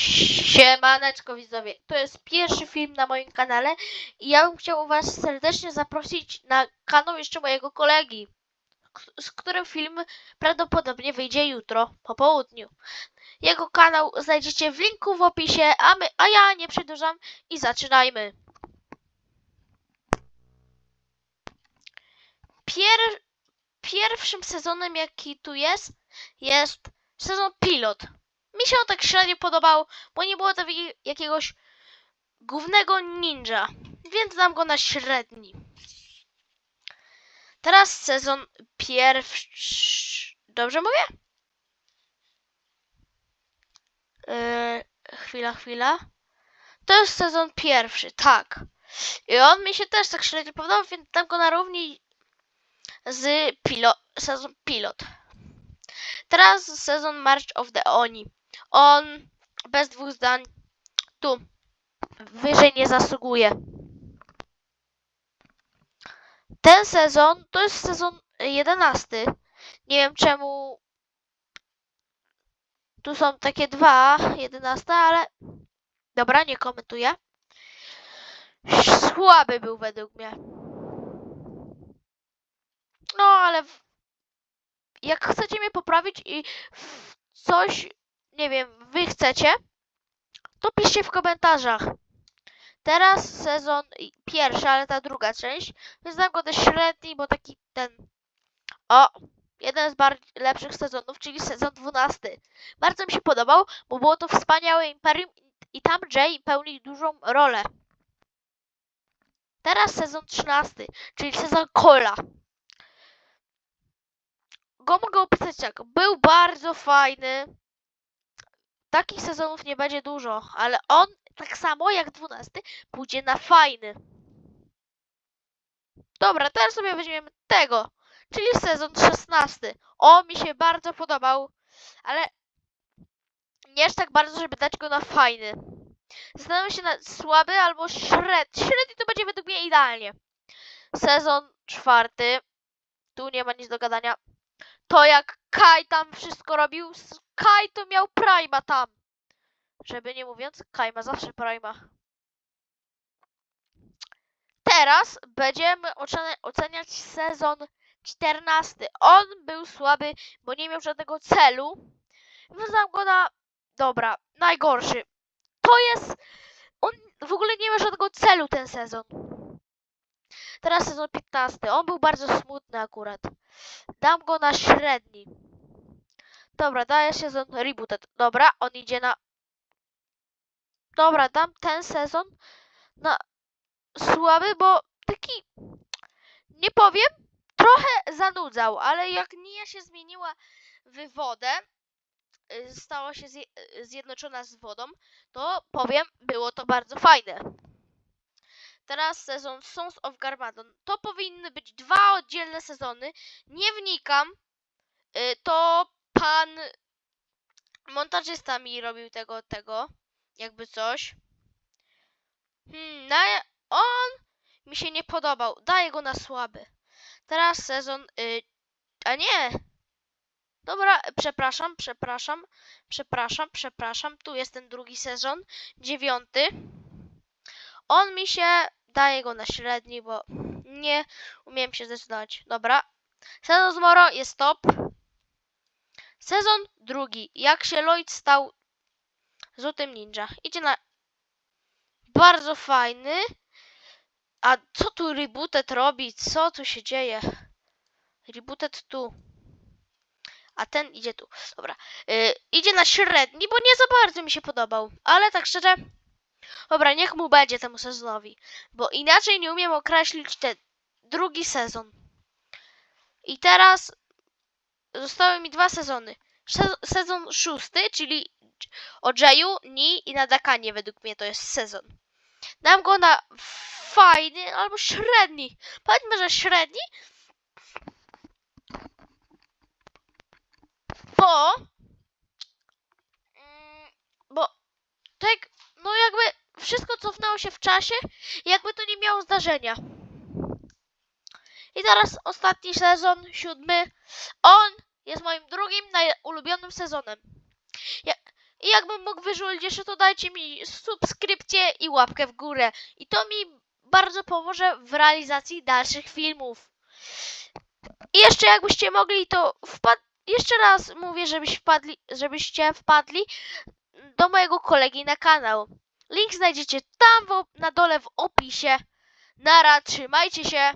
Siemaneczko widzowie, to jest pierwszy film na moim kanale i ja bym chciał was serdecznie zaprosić na kanał jeszcze mojego kolegi, z którym film prawdopodobnie wyjdzie jutro po południu. Jego kanał znajdziecie w linku w opisie, a, my, a ja nie przedłużam i zaczynajmy. Pier, pierwszym sezonem jaki tu jest, jest sezon pilot. Mi się on tak średnio podobał, bo nie było jakie- jakiegoś głównego ninja, więc dam go na średni. Teraz sezon pierwszy. Dobrze mówię? Yy, chwila, chwila. To jest sezon pierwszy, tak. I on mi się też tak średnio podobał, więc dam go na równi z pilo sezon pilot. Teraz sezon March of the Oni. On bez dwóch zdań tu wyżej nie zasługuje. Ten sezon to jest sezon jedenasty. Nie wiem czemu tu są takie dwa jedenaste, ale dobra, nie komentuję. Słaby był według mnie. No, ale w... jak chcecie mnie poprawić i coś, nie wiem, wy chcecie, to piszcie w komentarzach. Teraz sezon pierwszy, ale ta druga część, więc dam go do średni, bo taki ten, o, jeden z bardziej lepszych sezonów, czyli sezon 12. Bardzo mi się podobał, bo było to wspaniałe imperium i- tam Jay pełni dużą rolę. Teraz sezon 13, czyli sezon Cola. Go mogę opisać tak. Był bardzo fajny. Takich sezonów nie będzie dużo, ale on tak samo jak 12 pójdzie na fajny. Dobra, teraz sobie weźmiemy tego, czyli sezon 16. On mi się bardzo podobał, ale nie aż tak bardzo, żeby dać go na fajny. Zastanawiam się na słaby albo średni. Średni to będzie według mnie idealnie. Sezon czwarty. Tu nie ma nic do gadania. To jak Kai tam wszystko robił. Kai to miał Prima tam. Żeby nie mówiąc, Kai ma zawsze Prima. Teraz będziemy ocenia- oceniać sezon 14. On był słaby, bo nie miał żadnego celu. Wyznam go na. Dobra, najgorszy. To jest. On w ogóle nie miał żadnego celu ten sezon. Teraz sezon 15. On był bardzo smutny akurat. Dam go na średni. Dobra, daję sezon rebooted. Dobra, on idzie na. Dobra, dam ten sezon na słaby, bo taki. Nie powiem, trochę zanudzał, ale jak Nia się zmieniła w wodę, y, stała się zje, zjednoczona z wodą, to powiem, było to bardzo fajne. Teraz sezon Sons of Garmadon. To powinny być dwa oddzielne sezony. Nie wnikam. Y, To pan montażysta mi robił tego, tego. Jakby coś. Hmm, na, on mi się nie podobał. Daję go na słaby. Teraz sezon. Y, a nie! Dobra, przepraszam, przepraszam, przepraszam, przepraszam. Tu jest ten drugi sezon, dziewiąty. On mi się daje go na średni, bo nie umiem się zdecydować. Dobra. Sezon z Moro jest top. Sezon drugi. Jak się Lloyd stał złotym ninja. Idzie na bardzo fajny. A co tu Rebooted robi? Co tu się dzieje? Rebooted tu. A ten idzie tu. Dobra. Yy, idzie na średni, bo nie za bardzo mi się podobał. Ale tak szczerze. Dobra, niech mu będzie temu sezonowi. Bo inaczej nie umiem określić ten drugi sezon. I teraz zostały mi dwa sezony. Se- Sezon szósty, czyli o Jayu, Ni i na Dakanie według mnie to jest sezon. Dam go na fajny albo średni. Powiedzmy, że średni. Bo mm, bo tak, no jakby cofnęło się w czasie, jakby to nie miało zdarzenia. I teraz ostatni sezon, siódmy. On jest moim drugim najulubionym sezonem. Ja, I jakbym mógł wyżulić jeszcze, to dajcie mi subskrypcję i łapkę w górę. I to mi bardzo pomoże w realizacji dalszych filmów. I jeszcze jakbyście mogli, to wpad... jeszcze raz mówię, żebyś wpadli, żebyście wpadli do mojego kolegi na kanał. Link znajdziecie tam na dole w opisie. Nara, trzymajcie się.